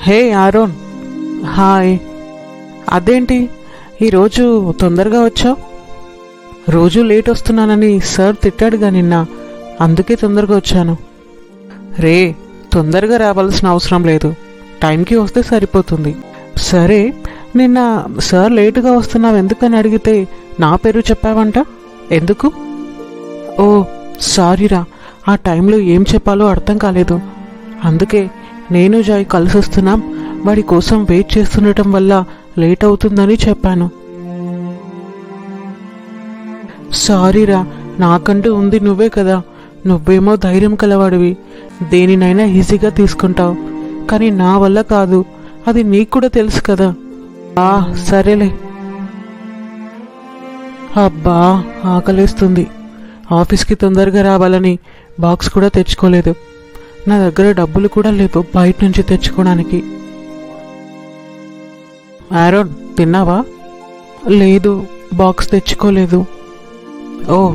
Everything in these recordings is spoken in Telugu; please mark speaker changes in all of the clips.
Speaker 1: హే ఆరోన్ హాయ్. అదేంటి ఈరోజు తొందరగా వచ్చావు? రోజు లేట్ వస్తున్నానని సార్ తిట్టాడుగా నిన్న అందుకే తొందరగా వచ్చాను. రే తొందరగా రావాల్సిన అవసరం లేదు. టైంకి వస్తే సరిపోతుంది. సరే నిన్న సార్ లేటుగా వస్తున్నావు ఎందుకని అడిగితే నా పేరు చెప్పావంట? ఎందుకు? ఓ సారీరా ఆ టైంలో ఏం చెప్పాలో అర్థం కాలేదు. అందుకే నేను జాయ్ కలిసి వస్తున్నాం వాడి కోసం వెయిట్ చేస్తుండటం వల్ల లేట్ అవుతుందని చెప్పాను. సారీరా నాకంటూ ఉంది నువ్వే కదా. నువ్వేమో ధైర్యం కలవాడివి. దేనినైనా ఈజీగా తీసుకుంటావు. కానీ నా వల్ల కాదు. అది నీకు కూడా తెలుసు కదా. ఆ సరేలే. అబ్బా ఆకలేస్తుంది. ఆఫీస్కి తొందరగా రావాలని బాక్స్ కూడా తెచ్చుకోలేదు. నా దగ్గర డబ్బులు కూడా లేవు బయట నుంచి తెచ్చుకోవడానికి. ఆరోన్ తిన్నావా? లేదు బాక్స్ తెచ్చుకోలేదు. ఓ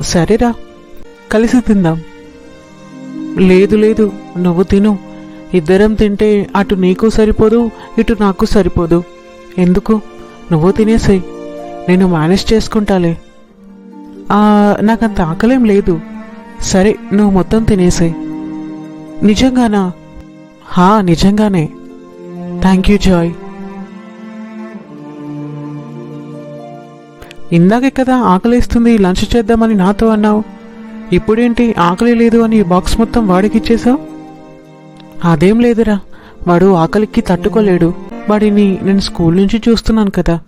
Speaker 1: సరేరా కలిసి తిందాం. లేదు లేదు నువ్వు తిను. ఇద్దరం తింటే అటు నీకు సరిపోదు ఇటు నాకు సరిపోదు. ఎందుకు? నువ్వు తినేసేయ్. నేను మేనేజ్ చేసుకుంటాలే. నాకంత ఆకలేం లేదు. సరే నువ్వు మొత్తం తినేసేయ్. నిజంగానా? హా నిజంగానే. థ్యాంక్ యూ జాయ్ ఇందాకే కదా ఆకలిస్తుంది లంచ్ చేద్దామని నాతో అన్నావు. ఇప్పుడేంటి ఆకలి లేదు అని బాక్స్ మొత్తం వాడికిచ్చేసావు? అదేం లేదురా. వాడు ఆకలికి తట్టుకోలేడు. వాడిని నేను స్కూల్ నుంచి చూస్తున్నాను కదా.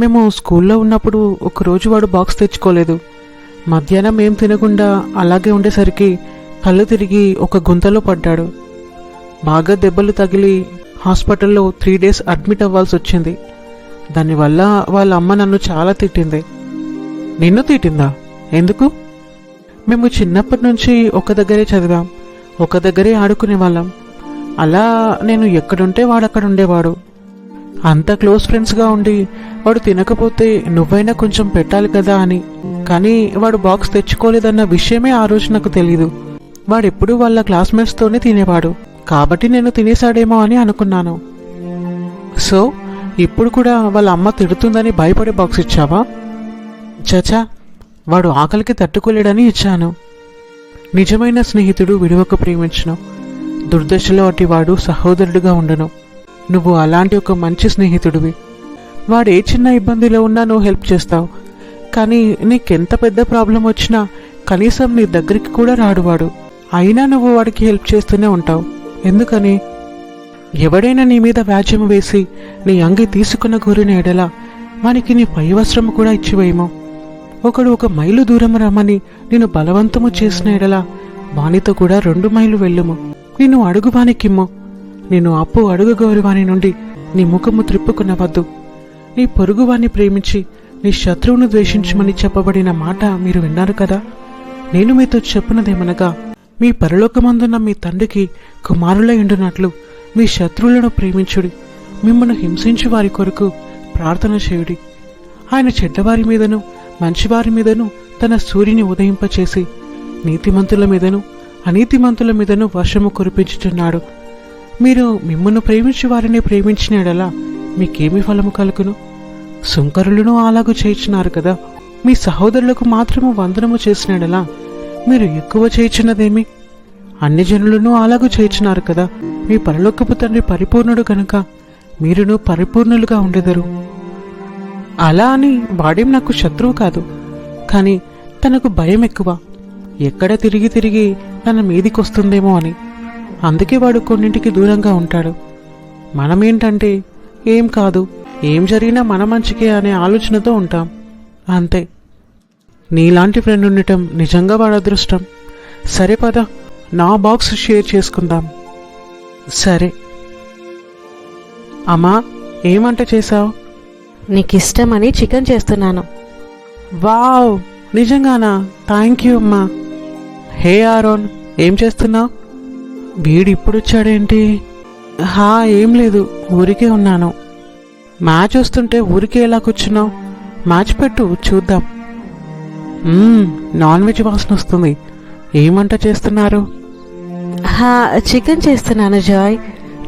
Speaker 1: మేము స్కూల్లో ఉన్నప్పుడు ఒకరోజు వాడు బాక్స్ తెచ్చుకోలేదు. మధ్యాహ్నం ఏం తినకుండా అలాగే ఉండేసరికి కళ్ళు తిరిగి ఒక గుంతలో పడ్డాడు. బాగా దెబ్బలు తగిలి హాస్పిటల్లో త్రీ డేస్ అడ్మిట్ అవ్వాల్సి వచ్చింది. దానివల్ల వాళ్ళ అమ్మ నన్ను చాలా తిట్టింది. నిన్ను తిట్టిందా? ఎందుకు? మేము చిన్నప్పటి నుంచి ఒక దగ్గరే చదివాం. ఒక దగ్గరే ఆడుకునే వాళ్ళం. అలా నేను ఎక్కడుంటే వాడక్కడ ఉండేవాడు. అంత క్లోజ్ ఫ్రెండ్స్గా ఉండి వాడు తినకపోతే నువ్వైనా కొంచెం పెట్టాలి కదా అని. కానీ వాడు బాక్స్ తెచ్చుకోలేదన్న విషయమే ఆ రోజు నాకు తెలీదు. వాడెప్పుడు వాళ్ళ క్లాస్మేట్స్తోనే తినేవాడు. కాబట్టి నేను తినేశాడేమో అని అనుకున్నాను. సో ఇప్పుడు కూడా వాళ్ళ అమ్మ తిడుతుందని భయపడే బాక్స్ ఇచ్చావా? చచా వాడు ఆకలికి తట్టుకోలేడని ఇచ్చాను. నిజమైన స్నేహితుడు విడివకు ప్రేమించను. దుర్దశలో అటి వాడు సహోదరుడిగా ఉండను. నువ్వు అలాంటి ఒక మంచి స్నేహితుడివి. వాడు ఏ చిన్న ఇబ్బందిలో ఉన్నా నువ్వు హెల్ప్ చేస్తావు. కానీ నీకెంత పెద్ద ప్రాబ్లం వచ్చినా కనీసం నీ దగ్గరికి కూడా రాడు వాడు. అయినా నువ్వు వాడికి హెల్ప్ చేస్తూనే ఉంటావు. ఎందుకని? ఎవడైనా నీ మీద వ్యాజ్యం వేసి నీ అంగి తీసుకున్న కోరిన ఎడల వానికి నీ పై వస్త్రం కూడా ఇచ్చివేయము. ఒకడు ఒక మైలు దూరం రమ్మని నేను బలవంతము చేసిన ఎడల వానితో కూడా రెండు మైలు వెళ్ళుము. నిన్ను అడుగు వానికిమ్ము. నేను అప్పు అడుగు గౌరవాని నుండి నీ ముఖము త్రిప్పుకునవద్దు. నీ పొరుగువాన్ని ప్రేమించి నీ శత్రువును ద్వేషించమని చెప్పబడిన మాట మీరు విన్నారు కదా? నేను మీతో చెప్పునదేమనగా మీ పరలోకమందున్న మీ తండ్రికి కుమారులై ఉండునట్లు మీ శత్రువులను ప్రేమించుడి మిమ్మల్ని హింసించు వారి కొరకు ప్రార్థన చేయుడి. ఆయన చెడ్డవారి మీదను మంచివారి మీదను తన సూర్యుని ఉదయింపచేసి నీతిమంతుల మీదను అనీతిమంతుల మీదను వర్షము కురిపించుచున్నాడు. మీరు మిమ్మను ప్రేమించి వారిని ప్రేమించినడలా మీకేమి ఫలము కలుగును? సుంకరులను అలాగూ చేయించినారు కదా మీ సహోదరులకు మాత్రము వందనము చేసినడలా మీరు ఎక్కువ చేయించినదేమి అన్ని జనులను అలాగూ చేయించినారు కదా. మీ పరలోకపు తండ్రి పరిపూర్ణుడు కనుక మీరును పరిపూర్ణులుగా ఉండెదరు. అలా అని వాడేం నాకు శత్రువు కాదు. కానీ తనకు భయం ఎక్కువ. ఎక్కడ తిరిగి తిరిగి తన మీదికొస్తుందేమో అని. అందుకే వాడు కొన్నింటికి దూరంగా ఉంటాడు. మనమేంటంటే ఏం కాదు. ఏం జరిగినా మన మంచికే అనే ఆలోచనతో ఉంటాం. అంతే. నీలాంటి ఫ్రెండ్ ఉండటం నిజంగా వాడు అదృష్టం. సరే పద నా బాక్స్ షేర్ చేసుకుందాం. సరే. అమ్మా ఏమంట చేశావు?
Speaker 2: నీకు ఇష్టమని చికెన్ చేస్తున్నాను.
Speaker 1: వావ్ నిజంగానా? థ్యాంక్ యూ అమ్మా. హే ఆరోన్ ఏం చేస్తున్నావు? వీడు ఇప్పుడు వచ్చాడేంటి హా ఏం లేదు ఊరికే ఉన్నాను. మ్యాచ్ వస్తుంటే ఊరికే ఎలా కూర్చున్నావు? మ్యాచ్ పెట్టు చూద్దాం. నాన్ వెజ్ వాసన వస్తుంది. ఏమంట చేస్తున్నారు?
Speaker 2: చికెన్ చేస్తున్నాను జాయ్.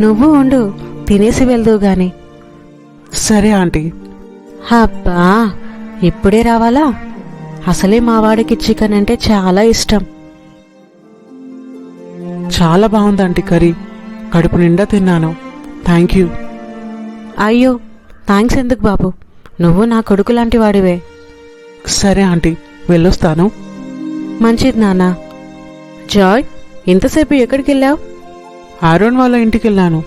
Speaker 2: నువ్వు ఉండు తినేసి వెళ్దువు గాని.
Speaker 1: సరే ఆంటీ.
Speaker 2: అబ్బా ఇప్పుడే రావాలా? అసలే మా వాడికి చికెన్ అంటే చాలా ఇష్టం.
Speaker 1: చాలా బాగుంది ఆంటీ కర్రీ. కడుపు నిండా తిన్నాను. Thank you.
Speaker 2: అయ్యో థ్యాంక్స్ ఎందుకు బాబు? నువ్వు నా కొడుకు లాంటి వాడివే.
Speaker 1: సరే ఆంటీ. వెళ్ళొస్తాను.
Speaker 2: మంచిది నాన్న. జాయ్ ఇంతసేపు ఎక్కడికి వెళ్ళావు
Speaker 1: ఆరోన్ వాళ్ళ ఇంటికి వెళ్ళాను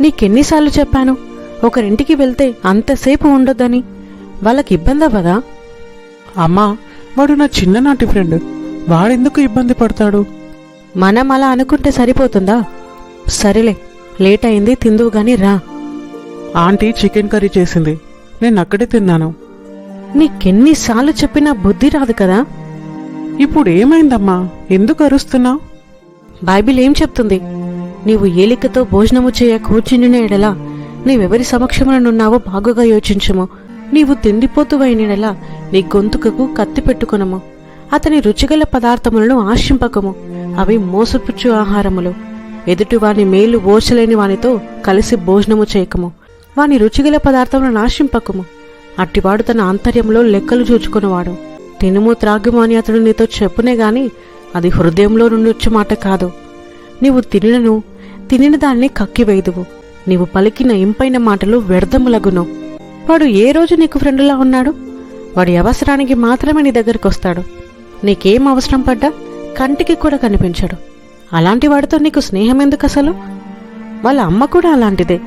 Speaker 2: నీకెన్నిసార్లు చెప్పాను ఒకరింటికి వెళ్తే అంతసేపు ఉండొద్దని. వాళ్ళకి ఇబ్బంది అవ్వదా
Speaker 1: అమ్మా వాడు నా చిన్ననాటి ఫ్రెండ్. వాడెందుకు ఇబ్బంది పడతాడు?
Speaker 2: మనం అలా అనుకుంటే సరిపోతుందా? సరేలే లేట్ అయింది తిందువు గాని రా.
Speaker 1: ఆంటీ చికెన్ కర్రీ చేసింది. నేను అక్కడే తిన్నాను.
Speaker 2: నీకెన్నిసార్లు చెప్పినా బుద్ధి రాదు కదా?
Speaker 1: ఇప్పుడు ఏమైందమ్మా ఎందుకు అరుస్తున్నావు?
Speaker 2: బైబిల్ ఏం చెప్తుంది? నీవు ఏలికతో భోజనము చేయ కూర్చుని ఎడలా నీవెవరి సమక్షముననున్నావో బాగుగా యోచించుము. నీవు తిండిపోతువైనడలా నీ గొంతుకకు కత్తి పెట్టుకునము. అతని రుచిగల పదార్థములను ఆశింపకము. అవి మోసపుచ్చు ఆహారములు. ఎదుటి వాని మేలు ఓచలేని వానితో కలిసి భోజనము చేయకము. వాని రుచిగల పదార్థములను ఆశింపకము. అట్టివాడు తన ఆంతర్యంలో లెక్కలు చూచుకునేవాడు. తినుము త్రాగుము అని అతడు నీతో చెప్పునే గాని అది హృదయంలో నుండి వచ్చే మాట కాదు. నీవు తినినను తినిన దాన్ని కక్కివేయదువు నీవు పలికిన ఇంపైన మాటలు వ్యర్థములగును. వాడు ఏ రోజు నీకు ఫ్రెండులా ఉన్నాడు? వాడి అవసరానికి మాత్రమే నీ దగ్గరికి వస్తాడు నీకేం అవసరం పడ్డా కంటికి కూడా కనిపించడు. అలాంటి వాడితో నీకు స్నేహం ఎందుకు అసలు వాళ్ళ అమ్మ కూడా అలాంటిదే.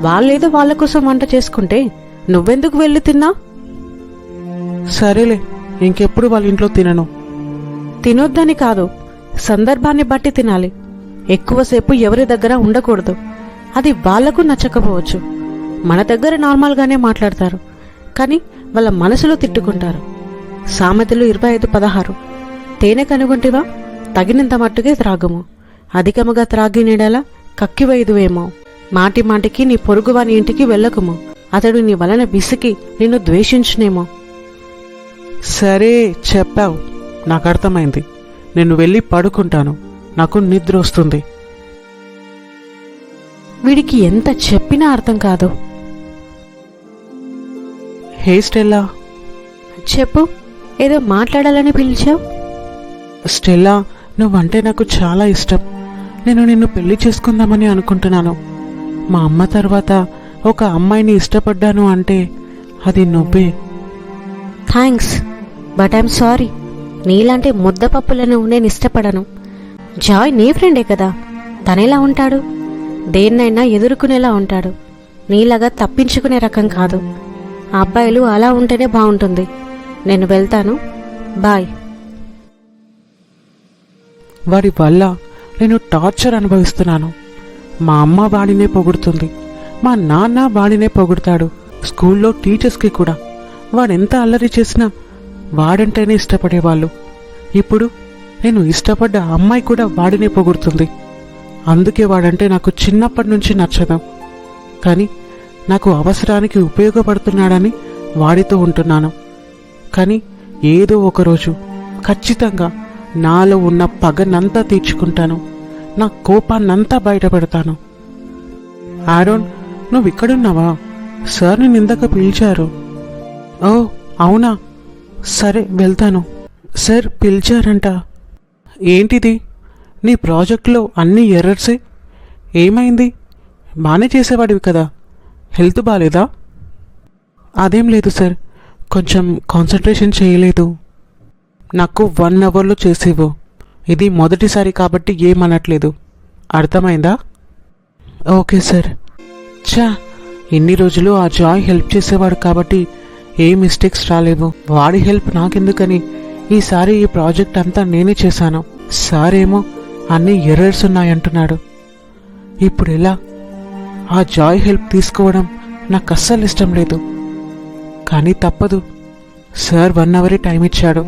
Speaker 2: వాళ్ళేదో వాళ్ళ కోసం వంట చేసుకుంటే నువ్వెందుకు వెళ్ళి తిన్నా?
Speaker 1: సరేలే ఇంకెప్పుడు వాళ్ళ ఇంట్లో తినను.
Speaker 2: తినొద్దని కాదు సందర్భాన్ని బట్టి తినాలి. ఎక్కువసేపు ఎవరి దగ్గర ఉండకూడదు. అది వాళ్ళకు నచ్చకపోవచ్చు. మన దగ్గర నార్మల్గానే మాట్లాడతారు. కానీ వాళ్ళ మనసులో తిట్టుకుంటారు. సామెతలు ఇరవై ఐదు పదహారు. తేనె కనుగొంటివా? తగినంత మట్టుకే త్రాగుము. అధికముగా త్రాగి నీడలా కక్కివేయుదువేమో. మాటి మాటికి నీ పొరుగువాని ఇంటికి వెళ్ళకుము. అతడు నీ వలన విసికి నిన్ను ద్వేషించునేమో.
Speaker 1: సరే చెప్పావు. నాకు అర్థమైంది. నేను వెళ్ళి పడుకుంటాను. నాకు నిద్ర వస్తుంది.
Speaker 2: వీడికి ఎంత చెప్పినా అర్థం కాదు.
Speaker 1: Hey Stella.
Speaker 2: చెప్పు. ఏదో మాట్లాడాలని పిలిచావు?
Speaker 1: స్టెల్లా నువ్వంటే నాకు చాలా ఇష్టం. నేను నిన్ను పెళ్ళి చేసుకుందామని అనుకుంటున్నాను. మా అమ్మ తర్వాత ఒక అమ్మాయిని ఇష్టపడ్డాను అంటే అది నువ్వే.
Speaker 2: థ్యాంక్స్ బట్ ఐఎమ్ సారీ నీలాంటి ముద్దపప్పులను నేను ఇష్టపడను. జాయ్ నీ ఫ్రెండే కదా. తనెలా ఉంటాడు? దేన్నైనా ఎదుర్కొనేలా ఉంటాడు. నీలాగా తప్పించుకునే రకం కాదు. అబ్బాయిలు అలా ఉంటేనే బాగుంటుంది. నేను వెళ్తాను. బాయ్
Speaker 1: వాడి వల్ల నేను టార్చర్ అనుభవిస్తున్నాను. మా అమ్మ వాడినే పొగుడుతుంది. మా నాన్న వాడినే పొగుడతాడు. స్కూల్లో టీచర్స్కి కూడా. వాడెంత అల్లరి చేసినా వాడంటేనే ఇష్టపడేవాళ్ళు. ఇప్పుడు నేను ఇష్టపడ్డ అమ్మాయి కూడా వాడినే పొగుడుతుంది. అందుకే వాడంటే నాకు చిన్నప్పటి నుంచి నచ్చదు. కానీ నాకు అవసరానికి ఉపయోగపడుతున్నాడని వాడితో ఉంటున్నాను. కానీ ఏదో ఒకరోజు ఖచ్చితంగా నాలో ఉన్న పగనంతా తీర్చుకుంటాను. నా కోపాన్నంతా బయటపెడతాను. ఆరోన్ నువ్వు ఇక్కడున్నావా? సార్ నేను ఇందాక పిలిచారు. ఓ అవునా? సరే వెళ్తాను. సార్ పిలిచారంట. ఏంటిది? నీ ప్రాజెక్ట్లో అన్ని ఎర్రర్సే? ఏమైంది? బాగానే చేసేవాడివి కదా. హెల్త్ బాగాలేదా అదేం లేదు సార్. కొంచెం కాన్సన్ట్రేషన్ చేయలేదు. నాకు వన్ అవర్లో చేసేవు ఇది మొదటిసారి కాబట్టి ఏమనట్లేదు అర్థమైందా? Okay sir. చా ఇన్ని రోజులు ఆ జాయ్ హెల్ప్ చేసేవాడు కాబట్టి ఏ మిస్టేక్స్ రాలేవు. వాడి హెల్ప్ నాకెందుకని ఈసారి ఈ ప్రాజెక్ట్ అంతా నేనే చేశాను. సార్ ఏమో అన్ని ఎర్రర్స్ ఉన్నాయంటున్నాడు. ఇప్పుడు ఎలా? ఆ జాయ్ హెల్ప్ తీసుకోవడం నాకు అస్సలు ఇష్టం లేదు. కానీ తప్పదు. సార్ వన్ అవరే టైం ఇచ్చాడు.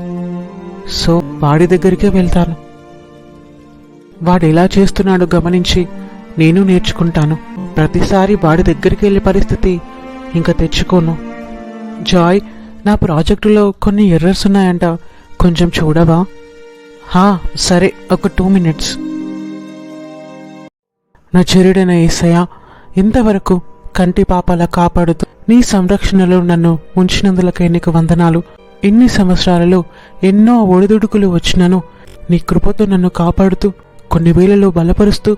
Speaker 1: సో వాడి దగ్గరికే వెళ్తాను. వాడు ఎలా చేస్తున్నాడో గమనించి నేను నేర్చుకుంటాను. ప్రతిసారి వాడి దగ్గరికి వెళ్ళే పరిస్థితి ఇంకా తెచ్చుకోను. జాయ్ నా ప్రాజెక్టులో కొన్ని ఎర్రర్స్ ఉన్నాయంట. కొంచెం చూడవా? హా సరే ఒక టూ మినిట్స్. నా చెరుడైన ఏసయ్య ఇంతవరకు కంటి పాపలా కాపాడుతూ నీ సంరక్షణలో నన్ను ఉంచినందులకై నీకు వందనాలు. ఇన్ని సంవత్సరాలలో ఎన్నో ఒడిదుడుకులు వచ్చినను నీ కృపతో నన్ను కాపాడుతూ కొన్ని వేలలో బలపరుస్తూ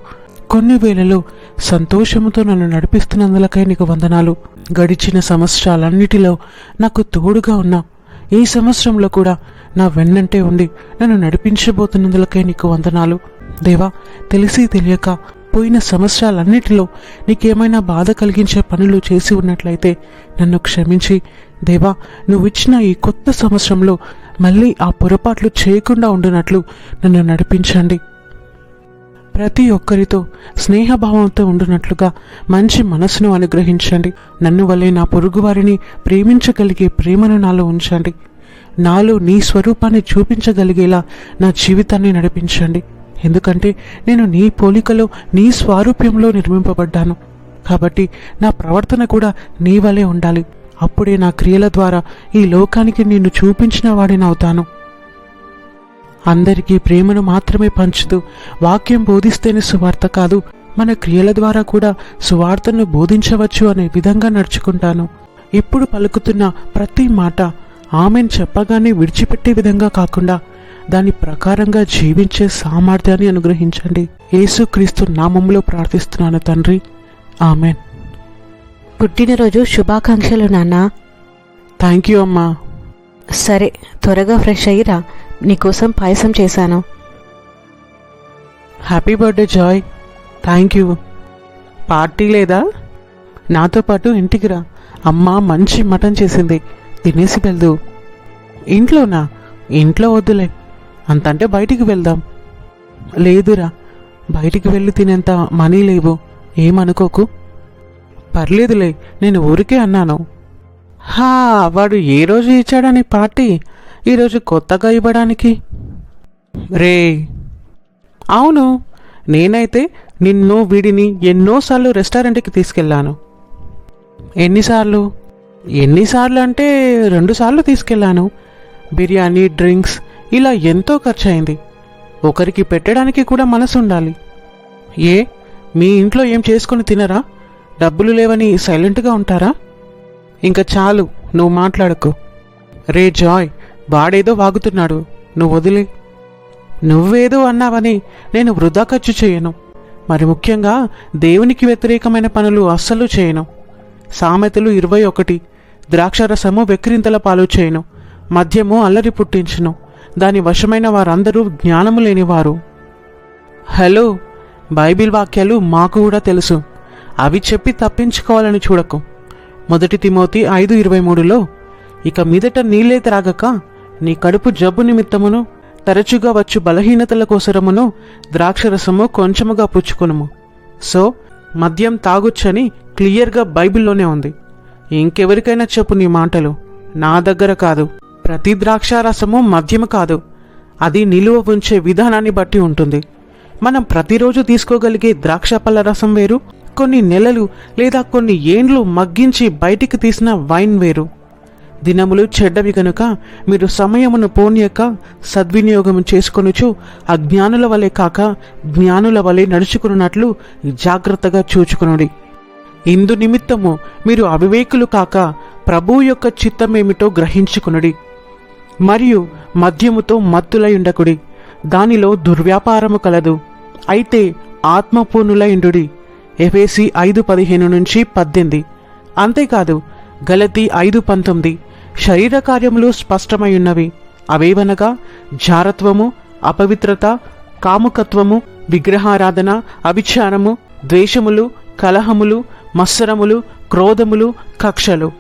Speaker 1: కొన్ని వేళలో సంతోషంతో నన్ను నడిపిస్తున్నందులకై నీకు వందనాలు. గడిచిన సంవత్సరాలన్నిటిలో నాకు తోడుగా ఉన్నా ఈ సంవత్సరంలో కూడా నా వెన్నంటే ఉండి నన్ను నడిపించబోతున్నందులకై నీకు వందనాలు. దేవా తెలిసి తెలియక పోయిన సంవత్సరాలన్నిటిలో నీకేమైనా బాధ కలిగించే పనులు చేసి ఉన్నట్లయితే నన్ను క్షమించి. దేవా నువ్విచ్చిన ఈ కొత్త సంవత్సరంలో మళ్ళీ ఆ పొరపాట్లు చేయకుండా ఉండినట్లు నన్ను నడిపించండి. ప్రతి ఒక్కరితో స్నేహభావంతో ఉండునట్లుగా మంచి మనసును అనుగ్రహించండి. నన్ను వలె నా పొరుగువారిని ప్రేమించగలిగే ప్రేమను నాలో ఉంచండి. నాలో నీ స్వరూపాన్ని చూపించగలిగేలా నా జీవితాన్ని నడిపించండి. ఎందుకంటే నేను నీ పోలికలో నీ స్వారూప్యంలో నిర్మింపబడ్డాను. కాబట్టి నా ప్రవర్తన కూడా నీ వలె ఉండాలి. అప్పుడే నా క్రియల ద్వారా ఈ లోకానికి నిన్ను చూపించిన వాడినవుతాను అందరికీ ప్రేమను మాత్రమే పంచుతూ వాక్యం బోధిస్తేనే సువార్త కాదు మన క్రియల ద్వారా కూడా సువార్తను బోధించవచ్చు అనే విధంగా నడుచుకుంటాను. ఇప్పుడు పలుకుతున్న ప్రతి మాట ఆమెను చెప్పగానే విడిచిపెట్టే విధంగా కాకుండా దాని ప్రకారంగా జీవించే సామర్థ్యాన్ని అనుగ్రహించండి. యేసుక్రీస్తు నామంలో ప్రార్థిస్తున్నాను తండ్రి. ఆమెన్.
Speaker 2: పుట్టినరోజు శుభాకాంక్షలు నాన్నా.
Speaker 1: థ్యాంక్ యూ అమ్మా.
Speaker 2: సరే త్వరగా ఫ్రెష్ అయ్యిరా. నీకోసం పాయసం చేశాను.
Speaker 1: Happy birthday Joy thank you party లేదా? నాతో పాటు ఇంటికి రా. అమ్మ మంచి మటన్ చేసింది. తినేసి వెళ్దు. ఇంట్లోనా? ఇంట్లో వద్దులే. అంతంటే బయటికి వెళ్దాం. లేదురా. బయటికి వెళ్ళి తినేంత మనీ లేవు. ఏమనుకోకు? పర్లేదులే. నేను ఊరికే అన్నాను. హా వాడు ఏ రోజు ఇచ్చాడని పార్టీ? ఈరోజు కొత్తగా ఇవ్వడానికి? రే అవును నేనైతే నిన్ను వీడిని ఎన్నోసార్లు రెస్టారెంట్కి తీసుకెళ్ళాను. ఎన్నిసార్లు? ఎన్నిసార్లు అంటే రెండుసార్లు తీసుకెళ్ళాను. బిర్యానీ డ్రింక్స్ ఇలా ఎంతో ఖర్చు అయింది ఒకరికి పెట్టడానికి కూడా మనసు ఉండాలి ఏ మీ ఇంట్లో ఏం చేసుకొని తినరా? డబ్బులు లేవని సైలెంట్గా ఉంటారా? ఇంకా చాలు నువ్వు మాట్లాడకు. రే జాయ్. వాడేదో వాగుతున్నాడు. నువ్వు వదిలే. నువ్వేదో అన్నావని నేను వృధా ఖర్చు చేయను. మరి ముఖ్యంగా దేవునికి వ్యతిరేకమైన పనులు అస్సలు చేయను. సామెతలు ఇరవై ఒకటి. ద్రాక్షరసము వెక్కిరింతల పాలు చేయను. మద్యము అల్లరి పుట్టించును. దాని వశమైన వారందరూ జ్ఞానము లేనివారు. హలో బైబిల్ వాక్యాలు మాకు కూడా తెలుసు. అవి చెప్పి తప్పించుకోవాలని చూడకు. మొదటి తిమోతి ఐదు ఇరవై మూడులో ఇక మీదట నీళ్ళే త్రాగక నీ కడుపు జబ్బు నిమిత్తమును తరచుగా వచ్చు బలహీనతల కోసరమును ద్రాక్షరసము కొంచెముగా పుచ్చుకొనుము. సో మద్యం తాగొచ్చని క్లియర్గా బైబిల్లోనే ఉంది. ఇంకెవరికైనా చెప్పు నీ మాటలు. నా దగ్గర కాదు. ప్రతి ద్రాక్షారసము మద్యము కాదు. అది నిలువ ఉంచే విధానాన్ని బట్టి ఉంటుంది. మనం ప్రతిరోజు తీసుకోగలిగే ద్రాక్ష పళ్ళ రసం వేరు కొన్ని నెలలు లేదా కొన్ని ఏండ్లు మగ్గించి బయటికి తీసిన వైన్ వేరు. దినములు చెడ్డవి గనుక మీరు సమయమును పోనీయక సద్వినియోగం చేసుకొనుచు అజ్ఞానుల వలె కాక జ్ఞానుల వలె నడుచుకున్నట్లు జాగ్రత్తగా చూచుకునుడి. ఇందు నిమిత్తము మీరు అవివేకులు కాక ప్రభువు యొక్క చిత్తమేమిటో గ్రహించుకునుడి. మరియు మద్యముతో మత్తులై ఉండకుడి. దానిలో దుర్వ్యాపారము కలదు. అయితే ఆత్మపూర్ణులైండుడి ఎఫేసి ఐదు పదిహేను నుంచి పద్దెనిమిది. అంతేకాదు గలతి ఐదు పంతొమ్మిది. శరీర కార్యములు స్పష్టమై ఉన్నవి అవేవనగా జారత్వము అపవిత్రత కాముకత్వము విగ్రహారాధన అభిచారము ద్వేషములు కలహములు మత్సరములు క్రోధములు కక్షలు.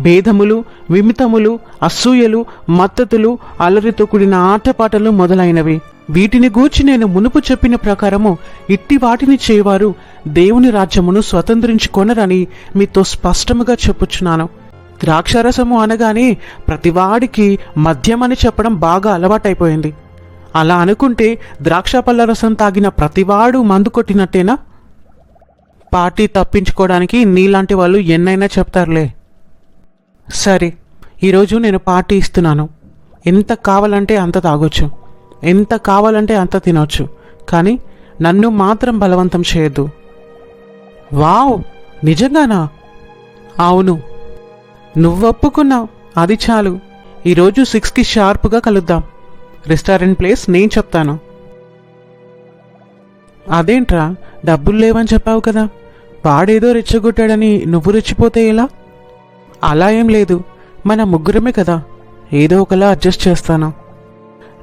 Speaker 1: భేదములు విమితములు అసూయలు మద్దతులు అలరితో కూడిన ఆటపాటలు మొదలైనవి. వీటిని గూర్చి నేను మునుపు చెప్పిన ప్రకారము ఇట్టి వాటిని చేయవారు దేవుని రాజ్యమును స్వతంత్రించుకొనరని మీతో స్పష్టముగా చెప్పుచున్నాను. ద్రాక్షరసము అనగానే ప్రతివాడికి మద్యం అని చెప్పడం బాగా అలవాటైపోయింది. అలా అనుకుంటే ద్రాక్ష పళ్ళ రసం తాగిన ప్రతివాడు మందు కొట్టినట్టేనా? పార్టీ తప్పించుకోవడానికి నీలాంటి వాళ్ళు ఎన్నైనా చెప్తారులే. సరే ఈరోజు నేను పార్టీ ఇస్తున్నాను. ఎంత కావాలంటే అంత తాగొచ్చు. ఎంత కావాలంటే అంత తినొచ్చు. కానీ నన్ను మాత్రం బలవంతం చేయొద్దు. వావ్! నిజంగానా? అవును. నువ్వు ఒప్పుకున్నావు అది చాలు. ఈరోజు సిక్స్కి షార్ప్గా కలుద్దాం. రెస్టారెంట్ ప్లేస్ నేను చెప్తాను. అదేంట్రా? డబ్బులు లేవని చెప్పావు కదా. వాడేదో రెచ్చగొట్టాడని నువ్వు రెచ్చిపోతే ఎలా? అలా ఏం లేదు. మన ముగ్గురమే కదా. ఏదో ఒకలా అడ్జస్ట్ చేస్తాను.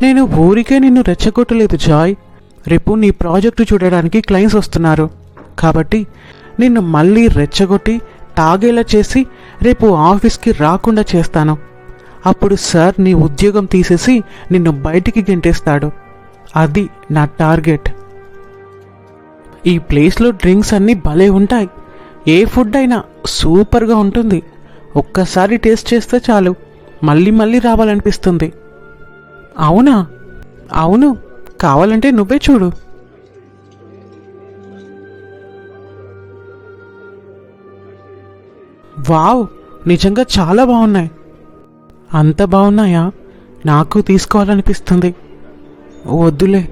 Speaker 1: నేను ఊరికే నిన్ను రెచ్చగొట్టలేదు జాయ్. రేపు నీ ప్రాజెక్టు చూడడానికి క్లయింట్స్ వస్తున్నారు. కాబట్టి నిన్ను మళ్ళీ రెచ్చగొట్టి తాగేలా చేసి రేపు ఆఫీస్కి రాకుండా చేస్తాను. అప్పుడు సార్ నీ ఉద్యోగం తీసేసి నిన్ను బయటికి గెంటేస్తాడు. అది నా టార్గెట్. ఈ ప్లేస్లో డ్రింక్స్ అన్నీ భలే ఉంటాయి. ఏ ఫుడ్ అయినా సూపర్గా ఉంటుంది. ఒక్కసారి టేస్ట్ చేస్తే చాలు. మళ్ళీ మళ్ళీ రావాలనిపిస్తుంది. అవునా? అవును. కావాలంటే నువ్వే చూడు. వావ్ నిజంగా చాలా బాగున్నాయి. అంత బాగున్నాయా? నాకు తీసుకోవాలనిపిస్తుంది. వద్దులే.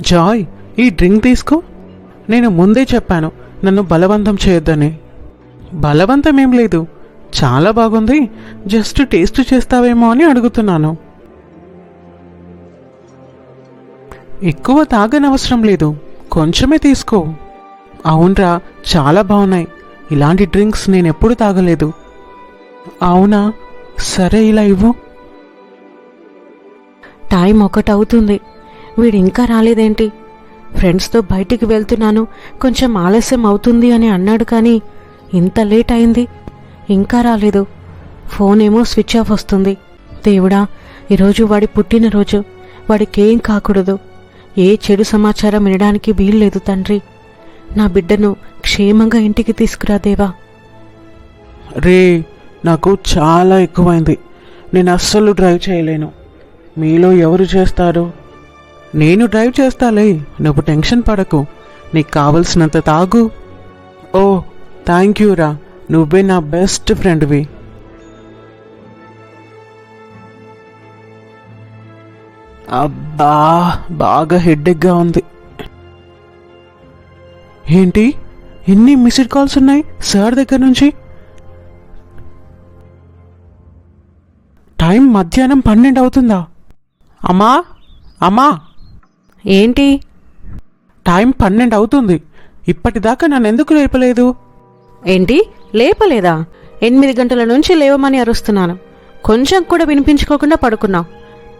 Speaker 1: జాయ్ ఈ డ్రింక్ తీసుకో. నేను ముందే చెప్పాను నన్ను బలవంతం చేయొద్దని. బలవంతం ఏం లేదు. చాలా బాగుంది. జస్ట్ టేస్ట్ చేస్తావేమో అని అడుగుతున్నాను. ఎక్కువ తాగనవసరం లేదు. కొంచెమే తీసుకో. అవునరా చాలా బాగున్నాయి. ఇలాంటి డ్రింక్స్ నేను ఎప్పుడు తాగలేదు. అవునా? సరే ఇలా ఇవ్వు.
Speaker 2: టైం ఒకటి అవుతుంది వీడు ఇంకా రాలేదేంటి? ఫ్రెండ్స్తో బయటికి వెళ్తున్నాను. కొంచెం ఆలస్యం అవుతుంది అని అన్నాడు కానీ ఇంత లేట్ అయింది. ఇంకా రాలేదు. ఫోన్ ఏమో స్విచ్ ఆఫ్ వస్తుంది. దేవుడా ఈరోజు వాడి పుట్టినరోజు. వాడికేం కాకూడదు. ఏ చెడు సమాచారం వినడానికి వీల్లేదు తండ్రి. నా బిడ్డను క్షేమంగా ఇంటికి తీసుకురా దేవా.
Speaker 1: రే నాకు చాలా ఎక్కువైంది. నేను అస్సలు డ్రైవ్ చేయలేను. మీలో ఎవరు చేస్తారు? నేను డ్రైవ్ చేస్తాలే. నువ్వు టెన్షన్ పడకు. నీకు కావలసినంత తాగు. ఓ థ్యాంక్ యూ రా. నువ్వే నా బెస్ట్ ఫ్రెండ్వి అబ్బా బాగా హెడ్డెక్గా ఉంది. ఏంటి? ఎన్ని మిస్డ్ కాల్స్ ఉన్నాయి? సార్ దగ్గర నుంచి? టైం మధ్యాహ్నం పన్నెండు అవుతుందా? అమ్మా అమ్మా.
Speaker 2: ఏంటి?
Speaker 1: టైం పన్నెండు అవుతుంది. ఇప్పటిదాకా నన్ను ఎందుకు లేపలేదు?
Speaker 2: ఏంటి? లేపలేదా? ఎనిమిది గంటల నుంచి లేవమని అరుస్తున్నాను. కొంచెం కూడా వినిపించుకోకుండా పడుకున్నావు.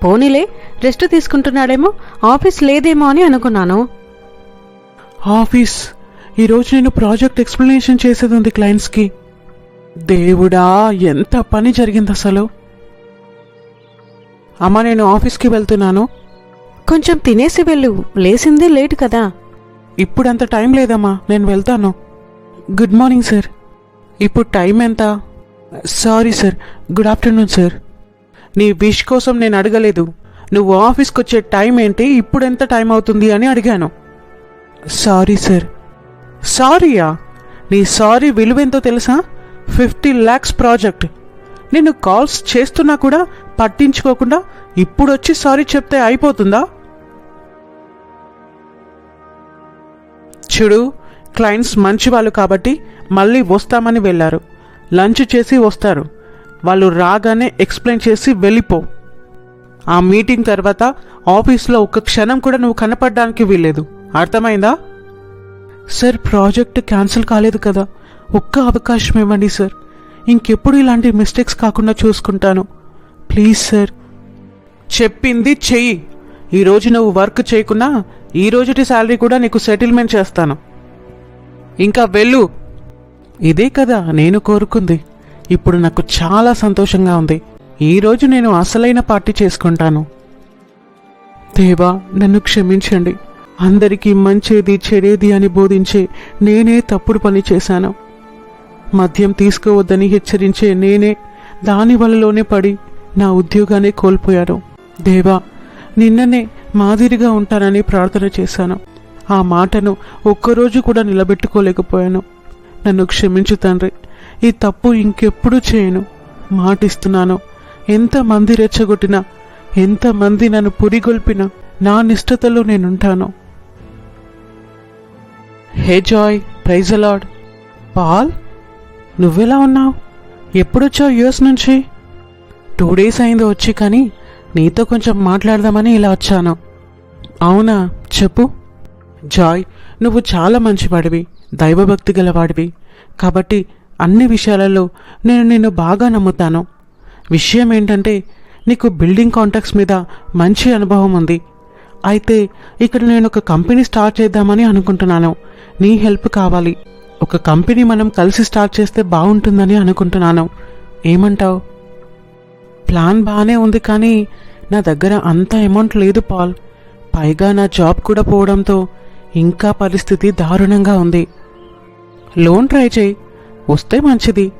Speaker 2: పోనీలే రెస్ట్ తీసుకుంటున్నాడేమో ఆఫీస్ లేదేమో అని అనుకున్నాను.
Speaker 1: ఆఫీస్ ఈరోజు నేను ప్రాజెక్ట్ ఎక్స్ప్లెనేషన్ చేసేది ఉంది క్లయింట్స్కి. దేవుడా ఎంత పని జరిగింది అసలు? అమ్మా నేను ఆఫీస్కి వెళ్తున్నాను.
Speaker 2: కొంచెం తినేసి వెళ్ళు లేసిందే లేట్ కదా.
Speaker 1: ఇప్పుడు అంత టైం లేదమ్మా నేను వెళ్తాను. Good morning sir. ఇప్పుడు టైం ఎంత? Sorry sir. Good afternoon sir. నీ విష్ కోసం నేను అడగలేదు. నువ్వు ఆఫీస్కి వచ్చే టైం ఏంటి? ఇప్పుడు ఎంత టైం అవుతుంది అని అడిగాను. Sorry sir. సారీయా? నీ సారీ విలువెంతో తెలుసా? Fifty lakhs project. నేను కాల్స్ చేస్తున్నా కూడా పట్టించుకోకుండా ఇప్పుడు వచ్చి సారీ చెప్తే అయిపోతుందా? చూడు క్లయింట్స్ మంచి వాళ్ళు కాబట్టి మళ్ళీ వస్తామని వెళ్ళారు. లంచ్ చేసి వస్తారు. వాళ్ళు రాగానే ఎక్స్ప్లెయిన్ చేసి వెళ్ళిపో. ఆ మీటింగ్ తర్వాత ఆఫీస్లో ఒక్క క్షణం కూడా నువ్వు కనపడడానికి వీల్లేదు. అర్థమైందా? సార్ ప్రాజెక్ట్ క్యాన్సిల్ కాలేదు కదా. ఒక్క అవకాశం ఇవ్వండి సార్. ఇంకెప్పుడు ఇలాంటి మిస్టేక్స్ కాకుండా చూసుకుంటాను. Please sir. చెప్పింది చెయ్యి. ఈరోజు నువ్వు వర్క్ చేయకున్నా ఈ రోజుటి శాలరీ కూడా నీకు సెటిల్మెంట్ చేస్తాను. ఇంకా వెళ్ళు. ఇదే కదా నేను కోరుకుంది. ఇప్పుడు నాకు చాలా సంతోషంగా ఉంది. ఈరోజు నేను అసలైన పార్టీ చేసుకుంటాను. దేవా నన్ను క్షమించండి. అందరికీ మంచేది చెడేది అని బోధించే నేనే తప్పుడు పని చేశాను. మద్యం తీసుకోవద్దని హెచ్చరించే నేనే దాని వలలోనే పడి నా ఉద్యోగాన్ని కోల్పోయాను. దేవా నిన్ననే మాదిరిగా ఉంటానని ప్రార్థన చేశాను. ఆ మాటను ఒక్కరోజు కూడా నిలబెట్టుకోలేకపోయాను. నన్ను క్షమించు తండ్రి ఈ తప్పు ఇంకెప్పుడు చేయను. మాటిస్తున్నాను ఎంతమంది రెచ్చగొట్టినా ఎంతమంది నన్ను పురిగొల్పినా నా నిష్ఠతలో నేనుంటాను. హే జాయ్ ప్రైజ్ అలాడ్ పాల్ నువ్వెలా ఉన్నావు? ఎప్పుడొచ్చావు యుఎస్ నుంచి? టూ డేస్ అయింది వచ్చి కానీ నీతో కొంచెం మాట్లాడదామని ఇలా వచ్చాను. అవునా చెప్పు. జాయ్ నువ్వు చాలా మంచివాడివి దైవభక్తి గలవాడివి. కాబట్టి అన్ని విషయాలలో నేను నిన్ను బాగా నమ్ముతాను. విషయం ఏంటంటే నీకు బిల్డింగ్ కాంటాక్ట్స్ మీద మంచి అనుభవం ఉంది. అయితే ఇక్కడ నేను ఒక కంపెనీ స్టార్ట్ చేద్దామని అనుకుంటున్నాను. నీ హెల్ప్ కావాలి. ఒక కంపెనీ మనం కలిసి స్టార్ట్ చేస్తే బాగుంటుందని అనుకుంటున్నాను. ఏమంటావు? ప్లాన్ బాగానే ఉంది కానీ నా దగ్గర అంత అమౌంట్ లేదు పాల్. పైగా నా జాబ్ కూడా పోవడంతో ఇంకా పరిస్థితి దారుణంగా ఉంది. లోన్ ట్రై చేయి. వస్తే మంచిది.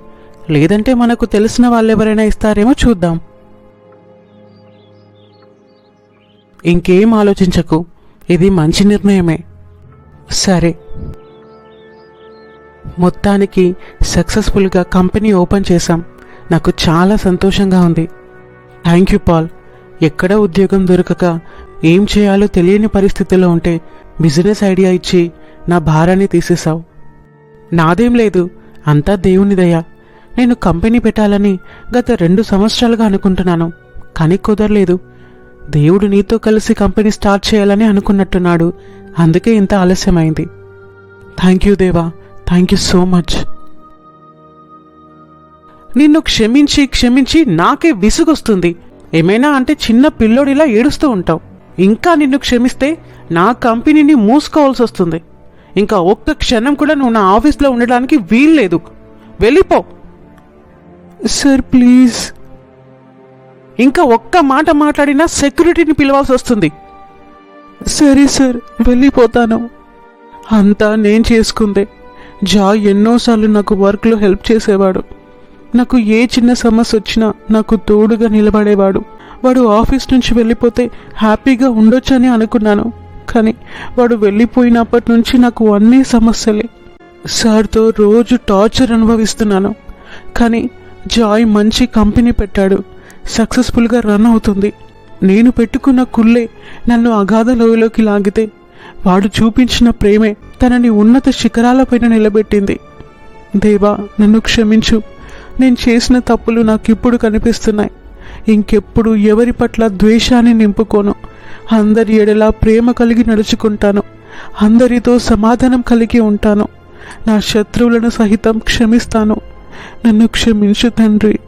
Speaker 1: లేదంటే మనకు తెలిసిన వాళ్ళు ఎవరైనా ఇస్తారేమో చూద్దాం. ఇంకేం ఆలోచించకు. ఇది మంచి నిర్ణయమే. సరే. మొత్తానికి సక్సెస్ఫుల్గా కంపెనీ ఓపెన్ చేశాం. నాకు చాలా సంతోషంగా ఉంది. Thank you Paul. ఎక్కడ ఉద్యోగం దొరకక ఏం చేయాలో తెలియని పరిస్థితిలో ఉంటే బిజినెస్ ఐడియా ఇచ్చి నా భారాన్ని తీసేశావు. నాదేం లేదు. అంతా దేవుని దయ. నేను కంపెనీ పెట్టాలని గత రెండు సంవత్సరాలుగా అనుకుంటున్నాను. కానీ కుదరలేదు. దేవుడు నీతో కలిసి కంపెనీ స్టార్ట్ చేయాలని అనుకున్నట్టున్నాడు. అందుకే ఇంత ఆలస్యమైంది. థ్యాంక్ యూ దేవా. థ్యాంక్ యూ సో మచ్ నిన్ను క్షమించి క్షమించి నాకే విసుగొస్తుంది. ఏమైనా అంటే చిన్న పిల్లోడిలా ఏడుస్తూ ఉంటావు. ఇంకా నిన్ను క్షమిస్తే నా కంపెనీని మూసుకోవాల్సి వస్తుంది. ఇంకా ఒక్క క్షణం కూడా నువ్వు నా ఆఫీస్లో ఉండడానికి వీల్లేదు. వెళ్ళిపో. సార్ ప్లీజ్ ఇంకా ఒక్క మాట మాట్లాడినా సెక్యూరిటీని పిలవాల్సి వస్తుంది. సరే సార్ వెళ్ళిపోతాను. అంతా నేను చేసుకుందే. జా ఎన్నోసార్లు నాకు వర్క్లో హెల్ప్ చేసేవాడు. నాకు ఏ చిన్న సమస్య వచ్చినా నాకు తోడుగా నిలబడేవాడు. వాడు ఆఫీస్ నుంచి వెళ్ళిపోతే హ్యాపీగా ఉండొచ్చని అనుకున్నాను. కానీ వాడు వెళ్ళిపోయినప్పటి నుంచి నాకు అన్నీ సమస్యలే. సార్తో రోజు టార్చర్ అనుభవిస్తున్నాను. కానీ జాయ్ మంచి కంపెనీ పెట్టాడు. సక్సెస్ఫుల్గా రన్ అవుతుంది. నేను పెట్టుకున్న కుల్లే నన్ను అగాధ లోయలోకి లాగితే వాడు చూపించిన ప్రేమే తనని ఉన్నత శిఖరాలపైన నిలబెట్టింది. దేవా నన్ను క్షమించు. నేను చేసిన తప్పులు నాకు ఇప్పుడు కనిపిస్తున్నాయి. ఇంకెప్పుడు ఎవరి పట్ల ద్వేషాన్ని నింపుకోను. అందరి ఎడలా ప్రేమ కలిగి నడుచుకుంటాను. అందరితో సమాధానం కలిగి ఉంటాను. నా శత్రువులను సహితం క్షమిస్తాను. నన్ను క్షమించు తండ్రి.